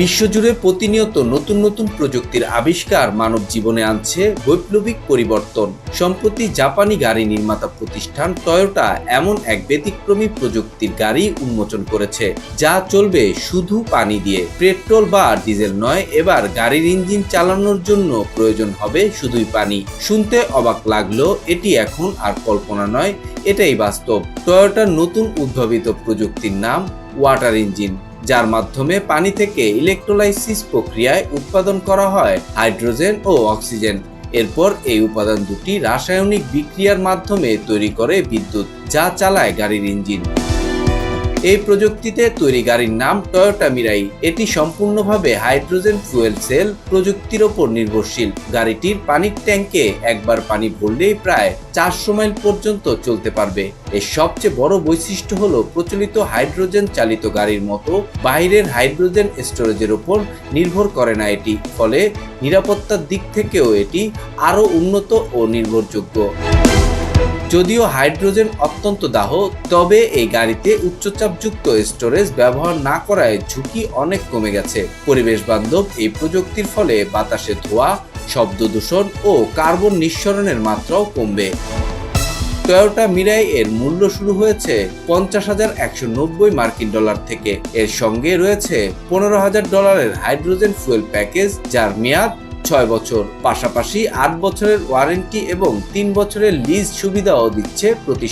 বিশ্বজুড়ে প্রতিনিয়ত নতুন নতুন প্রযুক্তির আবিষ্কার মানব জীবনে আনছে বৈপ্লবিক পরিবর্তন। সম্প্রতি জাপানি গাড়ি নির্মাতা প্রতিষ্ঠান টয়োটা এমন এক ব্যতিক্রমী প্রযুক্তির গাড়ি উন্মোচন করেছে, যা চলবে শুধু পানি দিয়ে। পেট্রোল বা ডিজেল নয়, এবার গাড়ির ইঞ্জিন চালানোর জন্য প্রয়োজন হবে শুধুই পানি। শুনতে অবাক লাগল, এটি এখন আর কল্পনা নয়, এটাই বাস্তব। টয়োটার নতুন উদ্ভাবিত প্রযুক্তির নাম ওয়াটার ইঞ্জিন। যার মাধ্যমে পানি থেকে ইলেকট্রোলাইসিস প্রক্রিয়ায় উৎপাদন করা হয় হাইড্রোজেন ও অক্সিজেন। এরপর এই উপাদান দুটি রাসায়নিক বিক্রিয়ার মাধ্যমে তৈরি করে বিদ্যুৎ, যা চালায় গাড়ির ইঞ্জিন। এই প্রযুক্তিতে তৈরি গাড়ির নাম টয়োটা মিরাই এটি সম্পূর্ণভাবে হাইড্রোজেন ফুয়েল সেল প্রযুক্তির ওপর নির্ভরশীল। গাড়িটির পানির ট্যাঙ্কে একবার পানি ভরলেই প্রায় চারশো মাইল পর্যন্ত চলতে পারবে। এর সবচেয়ে বড় বৈশিষ্ট্য হলো প্রচলিত হাইড্রোজেন চালিত গাড়ির মতো বাইরের হাইড্রোজেন স্টোরেজের ওপর নির্ভর করে না এটি। ফলে নিরাপত্তার দিক থেকেও এটি আরও উন্নত ও নির্ভরযোগ্য। যদিও হাইড্রোজেন অত্যন্ত দাহ, তবে এই গাড়িতে উচ্চচাপযুক্ত স্টোরেজ ব্যবহার না করায় ঝুঁকি অনেক কমে গেছে। পরিবেশ বান্ধব এই প্রযুক্তির ফলে বাতাসে ধোঁয়া, শব্দ দূষণ ও কার্বন নিঃসরণের মাত্রাও কমবে। টয়োটা মিরাই এর মূল্য শুরু হয়েছে পঞ্চাশ হাজার একশো নব্বই মার্কিন ডলার থেকে। এর সঙ্গে রয়েছে পনেরো হাজার ডলারের হাইড্রোজেন ফুয়েল প্যাকেজ, যার মেয়াদ ছয় বছর। পাশাপাশি আট বছরের ওয়ারেন্টি এবং তিন বছরের লিজ সুবিধাও দিচ্ছে প্রতিষ্ঠান